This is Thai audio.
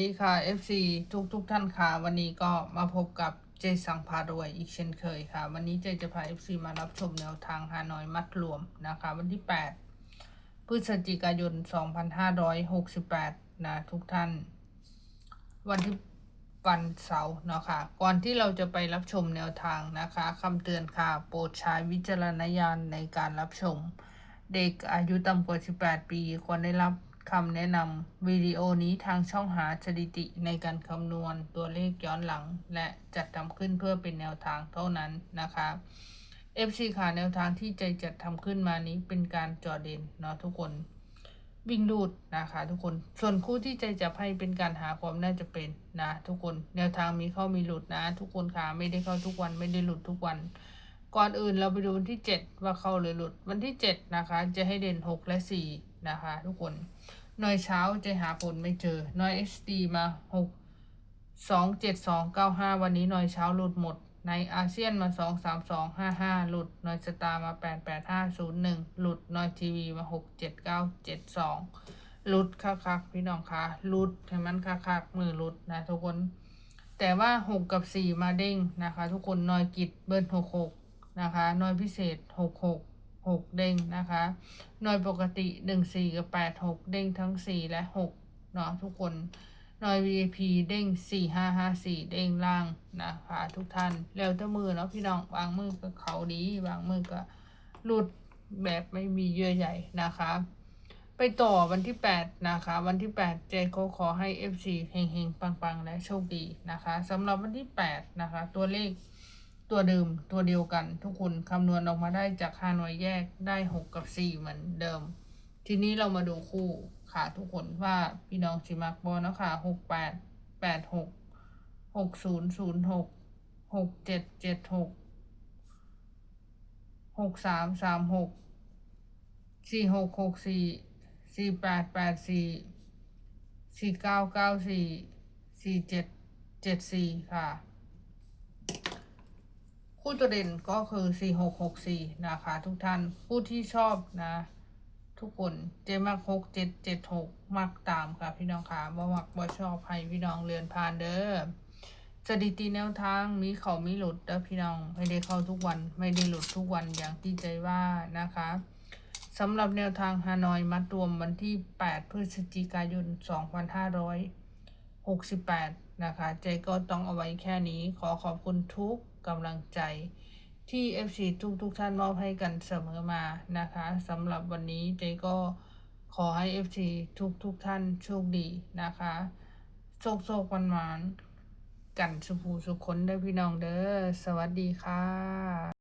ดีค่ะ FC ทุกทุกท่านค่ะวันนี้ก็มาพบกับเจสังพารวยอีกเช่นเคยค่ะ วันนี้เจจะพา FC มารับชมแนวทางฮานอยมัดรวมนะคะ วันที่ 8 พฤศจิกายน 2568 นะทุกท่าน วันที่วันเสาร์เนาะค่ะ ก่อนที่เราจะไปรับชมแนวทางนะคะคำเตือนค่ะโปรดใช้วิจารณญาณในการรับชม เด็กอายุต่ำกว่า 18 ปีควรได้รับ คำแนะนำวิดีโอนี้ทางช่องหาสถิติในการคำนวณตัวเลขย้อนหลัง และจัดทำขึ้นเพื่อเป็นแนวทางเท่านั้นนะคะ FC ค่ะแนวทางที่ใจจัดทำขึ้นมานี้เป็นการจอเด่นเนาะทุกคนวิ่งรูดนะคะทุกคนส่วนคู่ที่ใจจับให้เป็นการหาความน่าจะเป็นนะทุกคนแนวทางมีเข้ามีหลุดนะ ทุกคนค่ะไม่ได้เข้าทุกวันไม่ได้หลุดทุกวัน ก่อนอื่นเราไปดูวันที่ 7 ว่าเข้าหรือหลุดวันที่ 7 นะคะ จะให้เด่น 6 และ 4 นะคะ ทุกคนหน่วยเช้าจะหาผลไม่เจอหน่วย SD มา 6 2 7 2 9 5 วันนี้หน่วยเช้าหลุดหมด ในอาเซียนมา 2 3 2 5 5 หลุดหน่วยสตาร์มา 8 8 5 0 1 หลุดหน่วยทีวีมา 6 7 9 7 2 หลุดคักๆพี่น้องคะหลุดให้มันคักๆมือหลุดนะทุกคน แต่ว่า 6 กับ 4 มาเด้งนะคะ ทุกคนหน่วยกิจเบิ้ล6 6 นะคะหน่วยพิเศษ 6 6 6 เด้งนะคะหน่วยปกติ 1 4 กับ 8 6 เด้งทั้ง 4 และ 6 เนาะทุกคนหน่วย VIP เด้ง 4 5 5 4 เด้งล่างนะคะทุกท่านแล้วแต่มือเนาะพี่น้องบางมือก็เขาดีบางมือก็หลุดแบบไม่มีเยื่อใยนะคะ ไปต่อวันที่ 8 นะคะ วันที่ 8 เจก็ขอให้ FC เฮงๆ ปังๆ และโชคดีนะคะสำหรับวันที่ 8 นะคะ ตัวเลข ตัวเดิมตัวเดียวกัน ทุกคนคำนวณออกมาได้จากค่าหน่วยแยกได้ 6 กับ 4 เหมือนเดิม ทีนี้เรามาดูคู่ค่ะทุกคนว่าพี่น้องสิมักบอลนะค่ะหกแปดแปดหกหกศูนย์ศูนย์หกหกเจ็ดเจ็ดหกหกสามสามหกสี่หกหกสี่สี่แปดแปดสี่สี่เก้าเก้าสี่สี่เจ็ดเจ็ดสี่ค่ะ คู่ตัวเด่นก็คือ 4664 นะคะ ทุกท่านผู้ที่ชอบนะ ทุกคนเจมักหกเจ็ดเจ็ดหกมักตามค่ะพี่น้องค่ะบ่มักบ่ชอบให้พี่น้องเรือนผ่านเด้อสถิติแนวทางมีเขามีหลุดเด้อพี่น้องไม่ได้เข้าทุกวันไม่ได้หลุดทุกวันอย่างที่ใจว่านะคะสำหรับแนวทางฮานอยมัดรวมวันที่ 8 พฤศจิกายน 2500 68 นะคะใจก็ต้องเอาไว้แค่นี้ ขอขอบคุณทุกกำลังใจที่ FC ทุกทุกท่านมอบให้กันเสมอมานะคะสำหรับวันนี้เจก็ขอให้ FC ทุกทุกท่านโชคดีนะคะโชคโชควันมานกันสุภูสุขคนเด้พี่น้องเด้อสวัสดีค่ะ